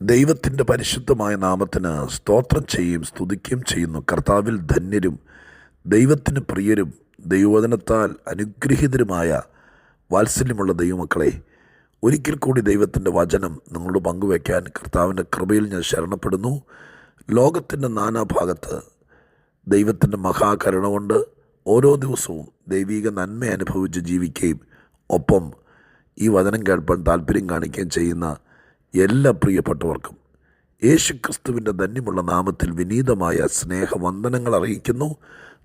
ദൈവത്തിന്റെ പരിശുദ്ധമായ നാമത്തിന് സ്തോത്രം ചെയ്യുകയും സ്തുതിക്കുകയും ചെയ്യുന്നു. കർത്താവിൽ ധന്യരും ദൈവത്തിന് പ്രിയരും ദൈവവചനത്താൽ അനുഗ്രഹീതരുമായ വാത്സല്യമുള്ള ദൈവമക്കളെ ഒരിക്കൽ കൂടി ദൈവത്തിന്റെ വചനം നിങ്ങളോട് പങ്കുവയ്ക്കാൻ കർത്താവിന്റെ കൃപയിൽ ഞാൻ ശരണപ്പെടുന്നു. ലോകത്തിന്റെ നാനാഭാഗത്ത് ദൈവത്തിന്റെ മഹാകരുണ കൊണ്ട് ഓരോ ദിവസവും ദൈവിക നന്മ അനുഭവിച്ച് ജീവിക്കുകയും ഒപ്പം ഈ വചനം കേൾപ്പാൻ താല്പര്യം കാണിക്കുകയും ചെയ്യുന്ന എല്ലാ പ്രിയപ്പെട്ടവർക്കും യേശുക്രിസ്തുവിന്റെ ധന്യമുള്ള നാമത്തിൽ വിനീതമായ സ്നേഹവന്ദനങ്ങൾ അറിയിക്കുന്നു.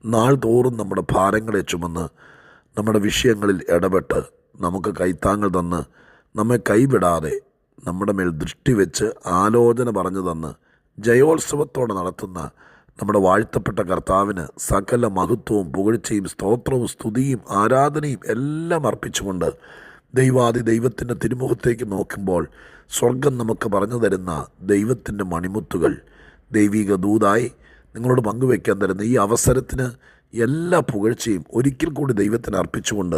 നാൾ തോറും നമ്മുടെ ഭാരങ്ങളെ ചുമന്ന് നമ്മുടെ വിഷയങ്ങളിൽ ഇടപെട്ട് നമുക്ക് കൈത്താങ്ങൾ തന്ന് നമ്മെ കൈവിടാതെ നമ്മുടെ മേൽ ദൃഷ്ടി വെച്ച് ആലോചന പറഞ്ഞു തന്ന് ജയോത്സവത്തോടെ നടത്തുന്ന നമ്മുടെ വാഴ്ത്തപ്പെട്ട കർത്താവിന് സകല മഹത്വവും പുകഴ്ചയും സ്തോത്രവും സ്തുതിയും ആരാധനയും എല്ലാം അർപ്പിച്ചുകൊണ്ട് ദൈവാദി ദൈവത്തിന്റെ തിരുമുഖത്തേക്ക് നോക്കുമ്പോൾ സ്വർഗം നമുക്ക് പറഞ്ഞു തരുന്ന ദൈവത്തിന്റെ മണിമുത്തുകൾ ദൈവിക ദൂതായി നിങ്ങളോട് പങ്കുവയ്ക്കാൻ തരുന്ന ഈ അവസരത്തിന് എല്ലാ പുകഴ്ചയും ഒരിക്കൽ കൂടി ദൈവത്തിന് അർപ്പിച്ചുകൊണ്ട്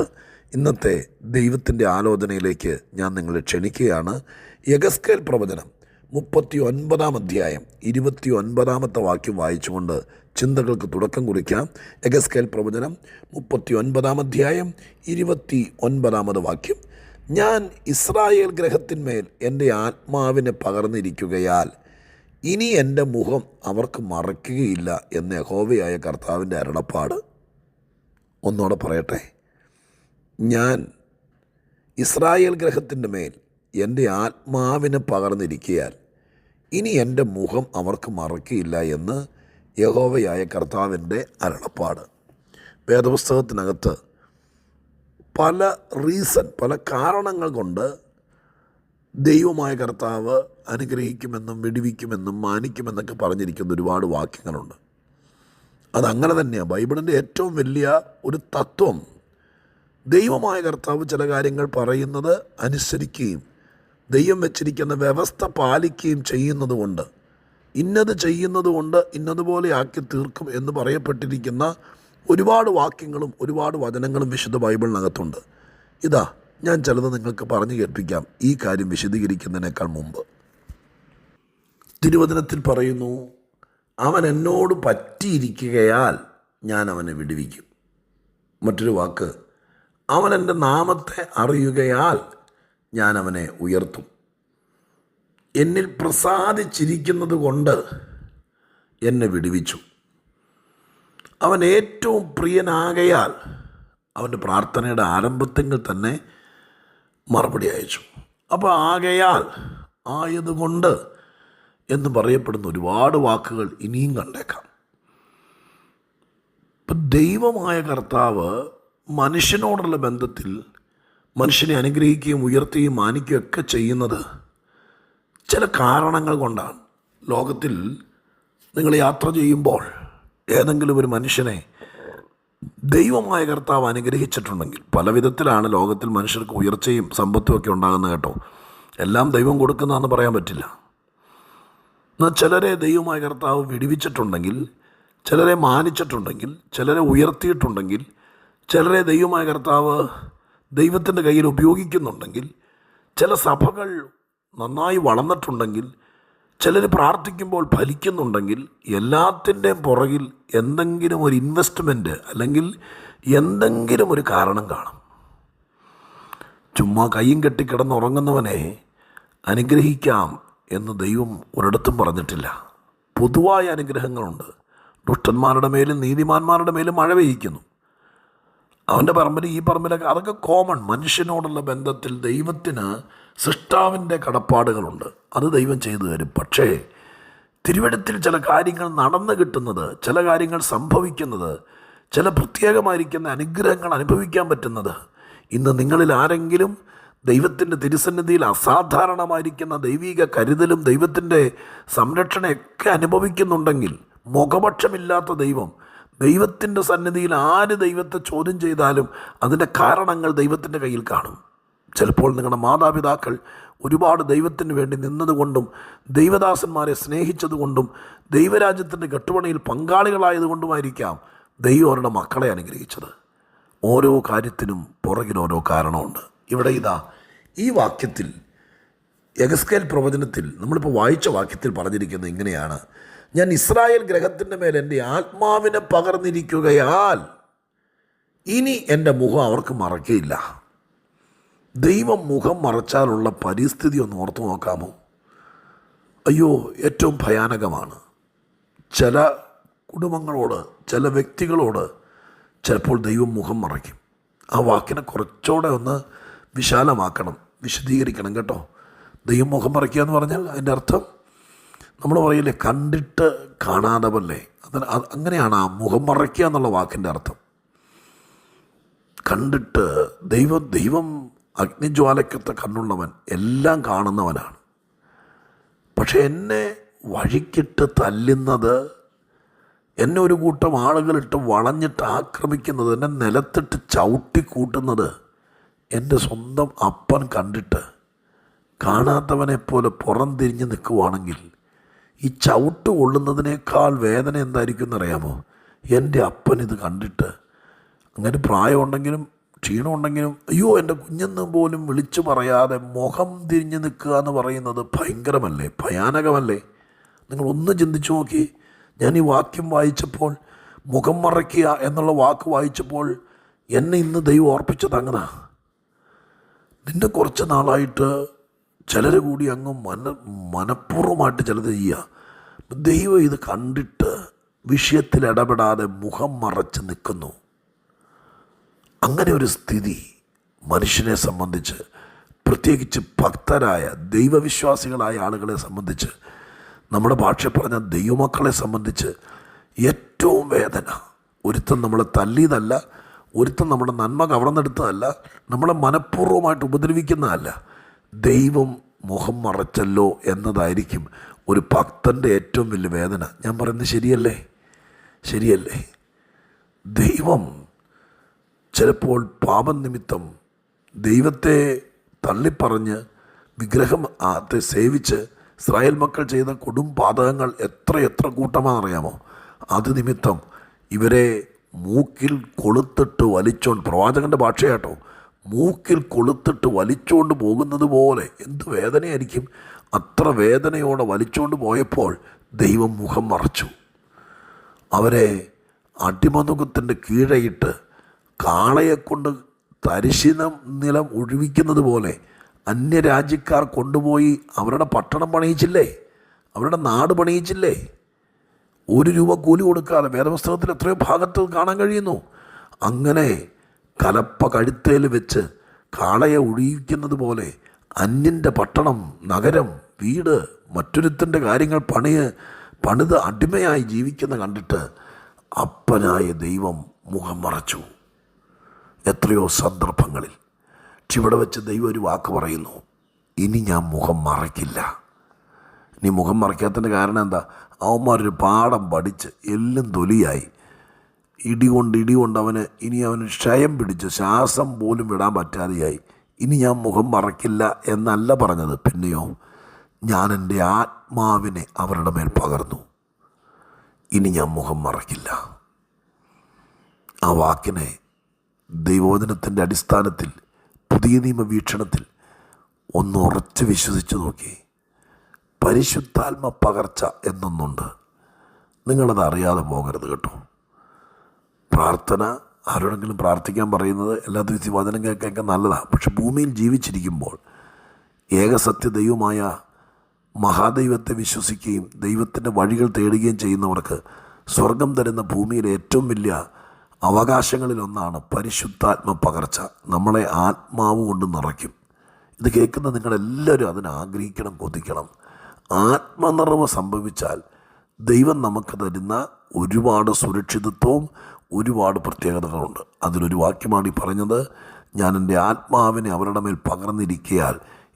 ഇന്നത്തെ ദൈവത്തിന്റെ ആലോചനയിലേക്ക് ഞാൻ നിങ്ങളെ ക്ഷണിക്കുകയാണ്. യഗസ്കേൽ പ്രവചനം മുപ്പത്തി ഒൻപതാം അധ്യായം ഇരുപത്തി ഒൻപതാമത്തെ വാക്യം വായിച്ചുകൊണ്ട് ചിന്തകൾക്ക് തുടക്കം കുറിക്കാം. യഗസ്കേൽ പ്രവചനം മുപ്പത്തി ഒൻപതാം അധ്യായം ഇരുപത്തി ഒൻപതാമത് വാക്യം. ഞാൻ ഇസ്രായേൽ ഗ്രഹത്തിന്മേൽ എന്റെ ആത്മാവിനെ പകർന്നിരിക്കുകയാൽ ഇനി എന്റെ മുഖം അവർക്ക് മറയ്ക്കുകയില്ല എന്ന് യഹോവയായ കർത്താവിന്റെ അരുളപ്പാട്. ഒന്നുകൂടെ പറയട്ടെ. ഞാൻ ഇസ്രായേൽ ഗ്രഹത്തിന്റെ മേൽ എന്റെ ആത്മാവിനെ പകർന്നിരിക്കയാൽ ഇനി എന്റെ മുഖം അവർക്ക് മറക്കില്ല എന്ന് യഹോവയായ കർത്താവിന്റെ അരുളപ്പാട്. വേദപുസ്തകത്തിനകത്ത് പല റീസൺ പല കാരണങ്ങൾ കൊണ്ട് ദൈവമായ കർത്താവ് അനുഗ്രഹിക്കുമെന്നും വെടിവിക്കുമെന്നും മാനിക്കുമെന്നൊക്കെ പറഞ്ഞിരിക്കുന്ന ഒരുപാട് വാക്യങ്ങളുണ്ട്. അതങ്ങനെ തന്നെയാണ് ബൈബിളിന്റെ ഏറ്റവും വലിയ ഒരു തത്വം ദൈവമായ കർത്താവ് ചില കാര്യങ്ങൾ പറയുന്നത് അനുസരിക്കുകയും ദൈവം വെച്ചിരിക്കുന്ന വ്യവസ്ഥ പാലിക്കുകയും ചെയ്യുന്നതുകൊണ്ട് ഇന്നത് ചെയ്യുന്നത് കൊണ്ട് ഇന്നതുപോലെ ആക്കി തീർക്കും എന്ന് പറയപ്പെട്ടിരിക്കുന്ന ഒരുപാട് വാക്യങ്ങളും ഒരുപാട് വചനങ്ങളും വിശുദ്ധ ബൈബിളിനകത്തുണ്ട്. ഇതാ ഞാൻ ചിലത് നിങ്ങൾക്ക് പറഞ്ഞു കേൾപ്പിക്കാം. ഈ കാര്യം വിശദീകരിക്കുന്നതിനേക്കാൾ മുമ്പ്. തിരുവചനത്തിൽ പറയുന്നു അവൻ എന്നോട് പറ്റിയിരിക്കുകയാൽ ഞാൻ അവനെ വിടുവിക്കും. മറ്റൊരു വാക്ക് അവൻ എന്റെ നാമത്തെ അറിയുകയാൽ ഞാൻ അവനെ ഉയർത്തും. എന്നിൽ പ്രസാദിച്ചിരിക്കുന്നത് കൊണ്ട് എന്നെ വിടുവിച്ചു. അവൻ ഏറ്റവും പ്രിയനാകയാൽ അവന്റെ പ്രാർത്ഥനയുടെ ആരംഭത്തെങ്കിൽ തന്നെ മറുപടി അയച്ചു. അപ്പോൾ ആകയാൽ ആയതുകൊണ്ട് എന്ന് പറയപ്പെടുന്ന ഒരുപാട് വാക്കുകൾ ഇനിയും കണ്ടേക്കാം. ഇപ്പം ദൈവമായ കർത്താവ് മനുഷ്യനോടുള്ള ബന്ധത്തിൽ മനുഷ്യനെ അനുഗ്രഹിക്കുകയും ഉയർത്തുകയും മാനിക്കുകയൊക്കെ ചെയ്യുന്നത് ചില കാരണങ്ങൾ കൊണ്ടാണ്. ലോകത്തിൽ നിങ്ങൾ യാത്ര ചെയ്യുമ്പോൾ ഏതെങ്കിലും ഒരു മനുഷ്യനെ ദൈവമായ കർത്താവ് അനുഗ്രഹിച്ചിട്ടുണ്ടെങ്കിൽ പല വിധത്തിലാണ് ലോകത്തിൽ മനുഷ്യർക്ക് ഉയർച്ചയും സമ്പത്തും ഒക്കെ ഉണ്ടാകുന്നത് കേട്ടോ. എല്ലാം ദൈവം കൊടുക്കുന്നതെന്ന് പറയാൻ പറ്റില്ല. എന്നാൽ ചിലരെ ദൈവമായ കർത്താവ് വിടിവിച്ചിട്ടുണ്ടെങ്കിൽ ചിലരെ മാനിച്ചിട്ടുണ്ടെങ്കിൽ ചിലരെ ഉയർത്തിയിട്ടുണ്ടെങ്കിൽ ചിലരെ ദൈവമായ കർത്താവ് ദൈവത്തിന്റെ കയ്യിൽ ഉപയോഗിക്കുന്നുണ്ടെങ്കിൽ ചില സഭകൾ നന്നായി വളർന്നിട്ടുണ്ടെങ്കിൽ ചിലർ പ്രാർത്ഥിക്കുമ്പോൾ ഫലിക്കുന്നുണ്ടെങ്കിൽ എല്ലാത്തിന്റെയും പുറകിൽ എന്തെങ്കിലും ഒരു ഇൻവെസ്റ്റ്മെന്റ് അല്ലെങ്കിൽ എന്തെങ്കിലും ഒരു കാരണം കാണും. ചുമ്മാ കയ്യും കെട്ടി കിടന്നുറങ്ങുന്നവനെ അനുഗ്രഹിക്കാം എന്ന് ദൈവം ഒരിടത്തും പറഞ്ഞിട്ടില്ല. പൊതുവായ അനുഗ്രഹങ്ങളുണ്ട്. ദുഷ്ടന്മാരുടെ മേലും നീതിമാന്മാരുടെ മേലും മഴ പെയ്യിക്കുന്നു. അവന്റെ പറമ്പിൽ ഈ പറമ്പിലൊക്കെ അതൊക്കെ കോമൺ മനുഷ്യനോടുള്ള ബന്ധത്തിൽ ദൈവത്തിന് സൃഷ്ടാവിന്റെ കടപ്പാടുകളുണ്ട്. അത് ദൈവം ചെയ്തു തരും. പക്ഷേ തിരുവനന്തപുരത്തിൽ ചില കാര്യങ്ങൾ നടന്നു കിട്ടുന്നത് ചില കാര്യങ്ങൾ സംഭവിക്കുന്നത് ചില പ്രത്യേകമായിരിക്കുന്ന അനുഗ്രഹങ്ങൾ അനുഭവിക്കാൻ പറ്റുന്നത് ഇന്ന് നിങ്ങളിൽ ആരെങ്കിലും ദൈവത്തിന്റെ തിരുസന്നിധിയിൽ അസാധാരണമായിരിക്കുന്ന ദൈവിക കരുതലും ദൈവത്തിന്റെ സംരക്ഷണയൊക്കെ അനുഭവിക്കുന്നുണ്ടെങ്കിൽ മുഖപക്ഷമില്ലാത്ത ദൈവം ദൈവത്തിന്റെ സന്നിധിയിൽ ആര് ദൈവത്തെ ചോദ്യം ചെയ്താലും അതിന്റെ കാരണങ്ങൾ ദൈവത്തിന്റെ കയ്യിൽ കാണും. ചിലപ്പോൾ നിങ്ങളുടെ മാതാപിതാക്കൾ ഒരുപാട് ദൈവത്തിന് വേണ്ടി നിന്നതുകൊണ്ടും ദൈവദാസന്മാരെ സ്നേഹിച്ചതുകൊണ്ടും ദൈവരാജ്യത്തിന്റെ കെട്ടുപണിയിൽ പങ്കാളികളായതുകൊണ്ടുമായിരിക്കാം ദൈവം അവരുടെ മക്കളെ അനുഗ്രഹിച്ചത്. ഓരോ കാര്യത്തിനും പുറകിൽ ഓരോ കാരണമുണ്ട്. ഇവിടെ ഇതാ ഈ വാക്യത്തിൽ യഗസ്കേൽ പ്രവചനത്തിൽ നമ്മളിപ്പോൾ വായിച്ച വാക്യത്തിൽ പറഞ്ഞിരിക്കുന്നത് ഇങ്ങനെയാണ്. ഞാൻ ഇസ്രായേൽ ഗ്രഹത്തിന്റെ മേൽ എന്റെ ആത്മാവിനെ പകർന്നിരിക്കുകയാൽ ഇനി എന്റെ മുഖം അവർക്ക് മറക്കയില്ല ദൈവം മുഖം മറച്ചാലുള്ള പരിസ്ഥിതി ഒന്ന് ഓർത്തു നോക്കാമോ? അയ്യോ ഏറ്റവും ഭയാനകമാണ്. ചില കുടുംബങ്ങളോട് ചില വ്യക്തികളോട് ചിലപ്പോൾ ദൈവം മുഖം മറയ്ക്കും. ആ വാക്കിനെ കുറച്ചുകൂടെ ഒന്ന് വിശാലമാക്കണം വിശദീകരിക്കണം കേട്ടോ. ദൈവം മുഖം മറയ്ക്കുക എന്ന് പറഞ്ഞാൽ അതിന്റെ അർത്ഥം നമ്മൾ പറയില്ലേ കണ്ടിട്ട് കാണാതവല്ലേ? അത് അങ്ങനെയാണ് ആ മുഖം മറയ്ക്കുക എന്നുള്ള വാക്കിന്റെ അർത്ഥം. കണ്ടിട്ട് ദൈവം ദൈവം അഗ്നിജ്വാലക്കത്തെ കണ്ണുള്ളവൻ എല്ലാം കാണുന്നവനാണ്. പക്ഷെ എന്നെ വഴിക്കിട്ട് തല്ലുന്നത് എന്നെ ഒരു കൂട്ടം ആളുകളിട്ട് വളഞ്ഞിട്ട് ആക്രമിക്കുന്നത് എന്നെ നിലത്തിട്ട് ചവിട്ടി കൂട്ടുന്നത് എന്റെ സ്വന്തം അപ്പൻ കണ്ടിട്ട് കാണാത്തവനെ പോലെ പുറം തിരിഞ്ഞ് നിൽക്കുവാണെങ്കിൽ ഈ ചവിട്ട് കൊള്ളുന്നതിനേക്കാൾ വേദന എന്തായിരിക്കും എന്നറിയാമോ? എന്റെ അപ്പൻ ഇത് കണ്ടിട്ട്. അങ്ങനെ പ്രായമുണ്ടെങ്കിലും ക്ഷീണമുണ്ടെങ്കിലും അയ്യോ എന്റെ കുഞ്ഞെന്ന് പോലും വിളിച്ചു പറയാതെ മുഖം തിരിഞ്ഞു നിൽക്കുക എന്ന് പറയുന്നത് ഭയങ്കരമല്ലേ? ഭയാനകമല്ലേ? നിങ്ങൾ ഒന്ന് ചിന്തിച്ചു നോക്കി. ഞാൻ ഈ വാക്യം വായിച്ചപ്പോൾ മുഖം മറയ്ക്കുക എന്നുള്ള വാക്ക് വായിച്ചപ്പോൾ എന്നെ ഇന്ന് ദൈവം ഓർപ്പിച്ചത് അങ്ങനെ. നിന്നെ കുറച്ച് നാളായിട്ട് ചിലർ കൂടി അങ്ങ് മന മനഃപൂർവമായിട്ട് ചിലത് ചെയ്യുക. ദൈവം ഇത് കണ്ടിട്ട് വിഷയത്തിൽ ഇടപെടാതെ മുഖം മറച്ച് നിൽക്കുന്നു. അങ്ങനെ ഒരു സ്ഥിതി മനുഷ്യനെ സംബന്ധിച്ച് പ്രത്യേകിച്ച് ഭക്തരായ ദൈവവിശ്വാസികളായ ആളുകളെ സംബന്ധിച്ച് നമ്മുടെ ഭാഷ പറഞ്ഞ ദൈവമക്കളെ സംബന്ധിച്ച് ഏറ്റവും വേദന. ഒരുത്തൻ നമ്മളെ തല്ലിയതല്ല ഒരുത്തൻ നമ്മുടെ നന്മ കവർന്നെടുത്തതല്ല നമ്മളെ മനഃപൂർവമായിട്ട് ഉപദ്രവിക്കുന്നതല്ല. ദൈവം മുഖം മറച്ചല്ലോ എന്നതായിരിക്കും ഒരു ഭക്തന്റെ ഏറ്റവും വലിയ വേദന. ഞാൻ പറയുന്നത് ശരിയല്ലേ? ശരിയല്ലേ? ദൈവം ചിലപ്പോൾ പാപം നിമിത്തം ദൈവത്തെ തള്ളിപ്പറഞ്ഞ് വിഗ്രഹം സേവിച്ച് ഇസ്രായേൽ മക്കൾ ചെയ്ത കൊടും പാതകങ്ങൾ എത്ര എത്ര കൂട്ടമാണെന്നറിയാമോ? അത് നിമിത്തം ഇവരെ മൂക്കിൽ കൊളുത്തിട്ട് വലിച്ചോണ്ട് പ്രവാചകന്റെ ഭാഷയാട്ടോ. മൂക്കിൽ കൊളുത്തിട്ട് വലിച്ചുകൊണ്ട് പോകുന്നത് പോലെ എന്ത് വേദനയായിരിക്കും? അത്ര വേദനയോടെ വലിച്ചുകൊണ്ട് പോയപ്പോൾ ദൈവം മുഖം മറച്ചു. അവരെ അടിമനുഖത്തിന്റെ കീഴയിട്ട് കാളയെക്കൊണ്ട് തരിശിനം നിലം ഒഴിവിക്കുന്നത് പോലെ അന്യരാജ്യക്കാർ കൊണ്ടുപോയി അവരുടെ പട്ടണം പണിയിച്ചില്ലേ? അവരുടെ നാട് പണിയിച്ചില്ലേ? ഒരു രൂപ കൂലി കൊടുക്കാതെ വേദപുസ്തകത്തിൽ എത്രയോ ഭാഗത്ത് കാണാൻ കഴിയുന്നു. അങ്ങനെ കലപ്പ കഴുത്തേൽ വെച്ച് കാളയെ ഒഴിയിക്കുന്നത് പോലെ അന്യന്റെ പട്ടണം നഗരം വീട് മറ്റൊരുത്തന്റെ കാര്യങ്ങൾ പണിയ് പണിത് അടിമയായി ജീവിക്കുന്ന കണ്ടിട്ട് അപ്പനായ ദൈവം മുഖം മറച്ചു. എത്രയോ സന്ദർഭങ്ങളിൽ ചിവിടെ വെച്ച് ദൈവം ഒരു വാക്ക് പറയുന്നു ഇനി ഞാൻ മുഖം മറയ്ക്കില്ല. ഇനി മുഖം മറയ്ക്കാത്തതിന്റെ കാരണം എന്താ? അവന്മാരൊരു പാഠം പഠിച്ച് എല്ലും തൊലിയായി ഇടികൊണ്ട് ഇടികൊണ്ട് അവന് ഇനി അവന് ക്ഷയം പിടിച്ച് ശ്വാസം പോലും വിടാൻ പറ്റാതെയായി. ഇനി ഞാൻ മുഖം മറക്കില്ല എന്നല്ല പറഞ്ഞത്. പിന്നെയോ ഞാൻ എന്റെ ആത്മാവിനെ അവരുടെ മേൽ പകർന്നു. ഇനി ഞാൻ മുഖം മറക്കില്ല. ആ വാക്കിനെ ദൈവോധനത്തിന്റെ അടിസ്ഥാനത്തിൽ പുതിയ നിയമ വീക്ഷണത്തിൽ ഒന്ന് ഉറച്ച് വിശ്വസിച്ച് നോക്കി. പരിശുദ്ധാത്മ പകർച്ച എന്നൊന്നുണ്ട്. നിങ്ങളത് അറിയാതെ പോകരുത് കേട്ടോ. പ്രാർത്ഥന ആരോടെങ്കിലും പ്രാർത്ഥിക്കാൻ പറയുന്നത് എല്ലാ ദിവസവും വചനം കേൾക്കാൻ നല്ലതാണ് പക്ഷെ ഭൂമിയിൽ ജീവിച്ചിരിക്കുമ്പോൾ ഏകസത്യ ദൈവമായ മഹാദൈവത്തെ വിശ്വസിക്കുകയും ദൈവത്തിന്റെ വഴികൾ തേടുകയും ചെയ്യുന്നവർക്ക് സ്വർഗം തരുന്ന ഭൂമിയിലെ ഏറ്റവും വലിയ അവകാശങ്ങളിലൊന്നാണ് പരിശുദ്ധാത്മ പകർച്ച. നമ്മളെ ആത്മാവ് കൊണ്ട് നിറയ്ക്കും. ഇത് കേൾക്കുന്ന നിങ്ങളെല്ലാവരും അതിനെ ആഗ്രഹിക്കണം കൊതിക്കണം. ആത്മനിറവ് സംഭവിച്ചാൽ ദൈവം നമുക്ക് തരുന്ന ഒരുപാട് സുരക്ഷിതത്വവും ഒരുപാട് പ്രത്യേകതകളുണ്ട്. അതിലൊരു വാക്യമാണ് ഈ പറഞ്ഞത് ഞാൻ എന്റെ ആത്മാവിനെ അവരുടെ മേൽ പകർന്നിരിക്കയാൽ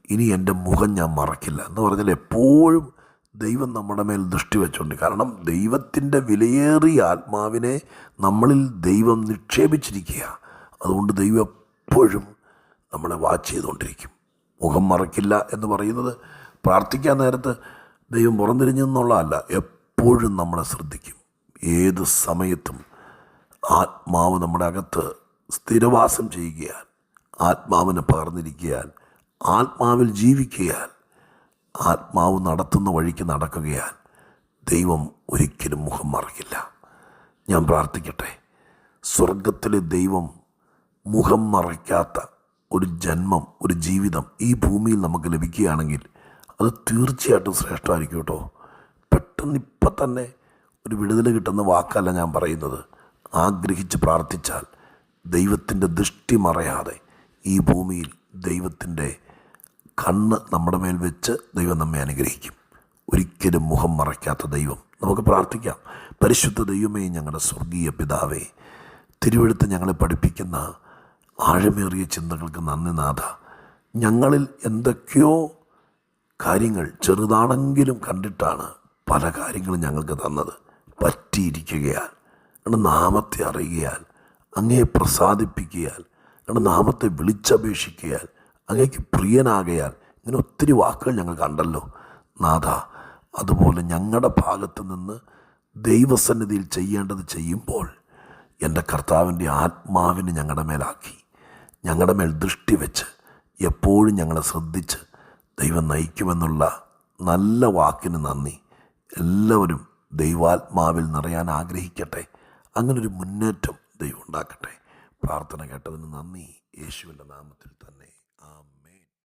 ഇനി എന്റെ മുഖം ഞാൻ മറക്കില്ല എന്ന് പറഞ്ഞാൽ എപ്പോഴും ദൈവം നമ്മുടെ മേൽ ദൃഷ്ടി വെച്ചുകൊണ്ട് കാരണം ദൈവത്തിന്റെ വിലയേറിയ ആത്മാവിനെ നമ്മളിൽ ദൈവം നിക്ഷേപിച്ചിരിക്കുക അതുകൊണ്ട് ദൈവം എപ്പോഴും നമ്മളെ വാച്ച് ചെയ്തുകൊണ്ടിരിക്കും. മുഖം മറക്കില്ല എന്ന് പറയുന്നത് പ്രാർത്ഥിക്കാൻ നേരത്ത് ദൈവം പുറംതിരിഞ്ഞെന്നുള്ളതല്ല എപ്പോഴും നമ്മളെ ശ്രദ്ധിക്കും. ഏത് സമയത്തും ആത്മാവ് നമ്മുടെ അകത്ത് സ്ഥിരവാസം ചെയ്യുകയാൽ ആത്മാവിനെ പകർന്നിരിക്കുകയാൽ ആത്മാവിൽ ജീവിക്കുകയാൽ ആത്മാവ് നടത്തുന്ന വഴിക്ക് നടക്കുകയാൽ ദൈവം ഒരിക്കലും മുഖം മറക്കില്ല. ഞാൻ പ്രാർത്ഥിക്കട്ടെ. സ്വർഗത്തിലെ ദൈവം മുഖം മറയ്ക്കാത്ത ഒരു ജന്മം ഒരു ജീവിതം ഈ ഭൂമിയിൽ നമുക്ക് ലഭിക്കുകയാണെങ്കിൽ അത് തീർച്ചയായിട്ടും ശ്രേഷ്ഠമായിരിക്കും കേട്ടോ. പെട്ടെന്ന് ഇപ്പം തന്നെ ഒരു വിടുതൽ കിട്ടുന്ന വാക്കല്ല ഞാൻ പറയുന്നത്. ആഗ്രഹിച്ച് പ്രാർത്ഥിച്ചാൽ ദൈവത്തിന്റെ ദൃഷ്ടി മറയാതെ ഈ ഭൂമിയിൽ ദൈവത്തിന്റെ കണ്ണ് നമ്മുടെ മേൽ വെച്ച് ദൈവം നമ്മെ അനുഗ്രഹിക്കും. ഒരിക്കലും മുഖം മറയ്ക്കാത്ത ദൈവം. നമുക്ക് പ്രാർത്ഥിക്കാം. പരിശുദ്ധ ദൈവമേ ഞങ്ങളുടെ സ്വർഗീയ പിതാവേ തിരുവെടുത്ത് ഞങ്ങളെ പഠിപ്പിക്കുന്ന ആഴമേറിയ ചിന്തകൾക്ക് നന്ദി നാഥ. ഞങ്ങളിൽ എന്തൊക്കെയോ കാര്യങ്ങൾ ചെറുതാണെങ്കിലും കണ്ടിട്ടാണ് പല കാര്യങ്ങളും ഞങ്ങൾക്ക് തന്നത്. പറ്റിയിരിക്കുകയാൽ ഞങ്ങളുടെ നാമത്തെ അറിയുകയാൽ അങ്ങയെ പ്രസാദിപ്പിക്കുകയാൽ ഞങ്ങളുടെ നാമത്തെ വിളിച്ചപേക്ഷിക്കുകയാൽ അങ്ങേക്ക് പ്രിയനാകയാൽ ഇങ്ങനെ ഒത്തിരി വാക്കുകൾ ഞങ്ങൾ കണ്ടല്ലോ. നാഥ അതുപോലെ ഞങ്ങളുടെ ഭാഗത്ത് നിന്ന് ദൈവസന്നിധിയിൽ ചെയ്യേണ്ടത് ചെയ്യുമ്പോൾ എന്റെ കർത്താവിന്റെ ആത്മാവിനെ ഞങ്ങളുടെ മേലാക്കി ഞങ്ങളുടെ മേൽ ദൃഷ്ടി വെച്ച് എപ്പോഴും ഞങ്ങളെ ശ്രദ്ധിച്ച് ദൈവം നയിക്കുമെന്നുള്ള നല്ല വാക്കിന് നന്ദി. എല്ലാവരും ദൈവാത്മാവിൽ നിറയാൻ ആഗ്രഹിക്കട്ടെ. അങ്ങനൊരു മുന്നേറ്റം ദൈവം ഉണ്ടാക്കട്ടെ. പ്രാർത്ഥന കേട്ടതിന് നന്ദി. യേശുവിന്റെ നാമത്തിൽ തന്നെ. ആ